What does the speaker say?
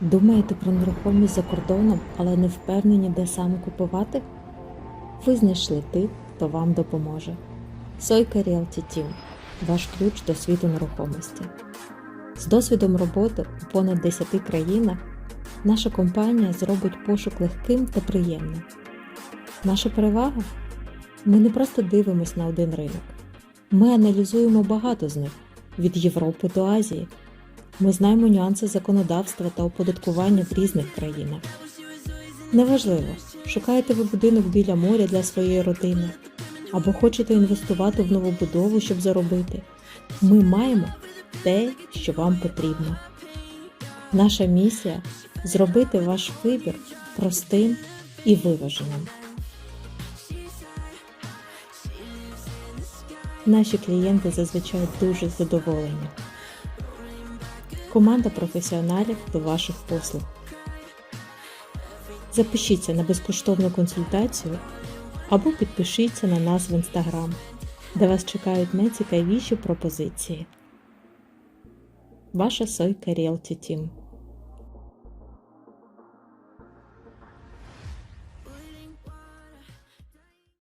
Думаєте про нерухомість за кордоном, але не впевнені, де саме купувати? Ви знайшли тих, хто вам допоможе. Сойка Realty Team – ваш ключ до світу нерухомості. З досвідом роботи у понад 10 країнах наша компанія зробить пошук легким та приємним. Наша перевага ми не просто дивимось на один ринок. Ми аналізуємо багато з них від Європи до Азії. Ми знаємо нюанси законодавства та оподаткування в різних країнах. Неважливо, шукаєте ви будинок біля моря для своєї родини або хочете інвестувати в новобудову, щоб заробити. Ми маємо те, що вам потрібно. Наша місія зробити ваш вибір простим і виваженим. Наші клієнти зазвичай дуже задоволені. Команда професіоналів до ваших послуг. Запишіться на безкоштовну консультацію або підпишіться на нас в інстаграм, де вас чекають найцікавіші пропозиції. Ваша Сойка Realty Team